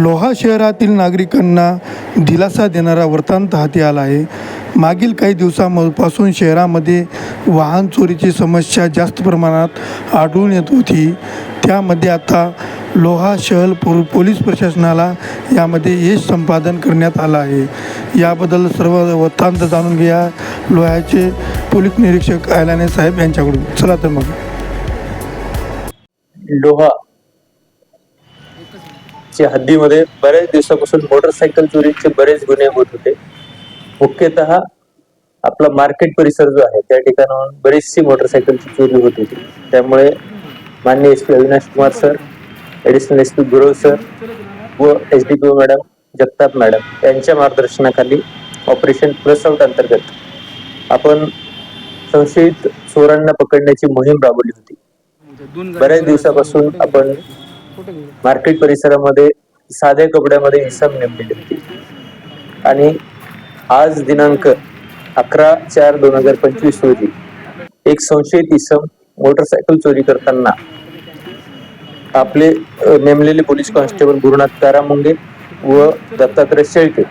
लोहा शहरातील नागरिकांना दिलासा देणारा वृत्तांत हाती आला आहे. मागील काही दिवसांपासून शहरामध्ये वाहन चोरीची समस्या जास्त प्रमाणात आढळून येत होती. त्यामध्ये आता लोहा शहर पो पोलीस प्रशासनाला यामध्ये यश संपादन करण्यात आलं आहे. याबद्दल सर्व वृत्तांत जाणून घ्या. लोह्याचे पोलीस निरीक्षक आयलाने साहेब यांच्याकडून. चला तर मग. लोहा च्या हद्दीमध्ये बऱ्याच दिवसापासून मोटरसायकल चोरीचे बरेच गुन्हे होत होते. मुख्यतः आपला मार्केट परिसर जो आहे त्या ठिकाणाहून बरीचशी मोटरसायकलची चोरी होत होती. त्यामुळे माननीय S P Avinash Kumar sir additional S P Gurav sir व S D P O madam Jagtap madam यांच्या मार्गदर्शनाखाली ऑपरेशन प्लस आउट अंतर्गत आपण संशयित चोरांना पकडण्याची मोहीम राबवली होती. बऱ्याच दिवसापासून आपण मार्केट परिसरामध्ये साध्या कपड्यामध्ये इसम नेमलेली होती आणि आज दिनांक अकरा चार दोन हजार पंचवीस रोजी एक संशयित इसम मोटरसायकल चोरी करताना आपले नेमलेले पोलीस कॉन्स्टेबल गुरुनाथ कारामुंगे व दत्तात्रय शेळके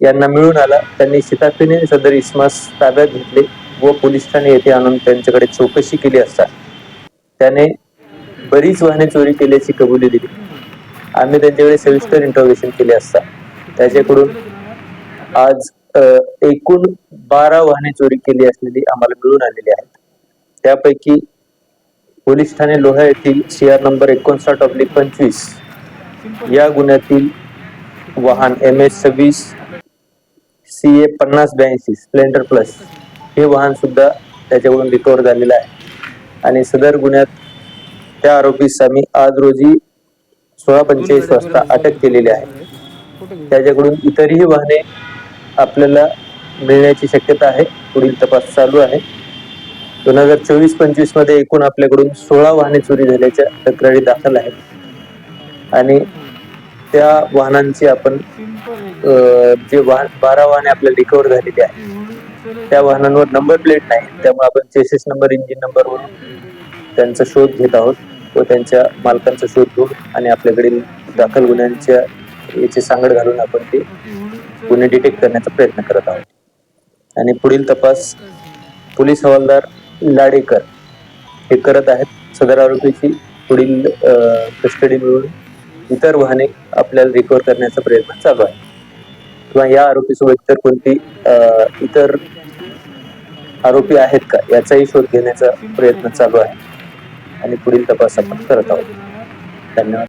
यांना मिळून आला. त्यांनी शिताफीने सदर इस्मास ताब्यात घेतले व पोलीस ठाणे येथे आणून त्यांच्याकडे चौकशी केली असता. त्याने बरीच वाहने चोरी केल्याची कबुली दिली. आम्ही त्यांच्याकडे सविस्तर इंटरोगेशन केले असता. त्याच्याकडून आज एकूण बारा वाहने चोरी केली असलेली आम्हाला मिळून आलेली आहेत. त्यापैकी पोलीस ठाणे लोहा येथील सी आर नंबर एकोणसाठ ऑब्लिक पंचवीस या गुन्ह्यातील वाहन एम एस सव्वीस सी ए पन्नास ब्याऐंशी स्प्लेंडर प्लस हे वाहन सुद्धा त्याच्याकडून रिकवर झालेलं आहे. आणि सदर गुन्ह्यात त्या आरोपीस आम्ही आज रोजी सोळा पंचेचाळीस वाजता अटक केलेली आहे. त्याच्याकडून इतरही वाहने आपल्याला मिळण्याची शक्यता आहे. पुढील तपास चालू आहे. दोन हजार चोवीस पंचवीसमध्ये एकूण आपल्याकडून सोळा वाहने चोरी झाल्याच्या तक्रारी दाखल आहेत. आणि त्या वाहनांची आपण जे वाहन बारा वाहने आपल्याला रिकवर झालेली आहे त्या वाहनांवर नंबर प्लेट नाही. त्यामुळे आपण चेसिस नंबर इंजिन नंबरवरून त्यांचा शोध घेत आहोत. व त्यांच्या मालकांचा शोध घेऊन आणि आपल्याकडील दाखल गुन्ह्यांच्या याची सांगड घालून आपण ते गुन्हे डिटेक्ट करण्याचा प्रयत्न करत आहोत. आणि पुढील तपास पोलीस हवालदार लाडेकर हे करत आहेत. सदर आरोपीची पुढील कस्टडी मिळून इतर वाहने आपल्याला रिकवर करण्याचा प्रयत्न चालू आहे. किंवा या आरोपीसोबत इतर कोणती इतर आरोपी आहेत का? याचाही शोध घेण्याचा प्रयत्न चालू आहे. आणि पुढील तपास आपण करत आहोत. धन्यवाद.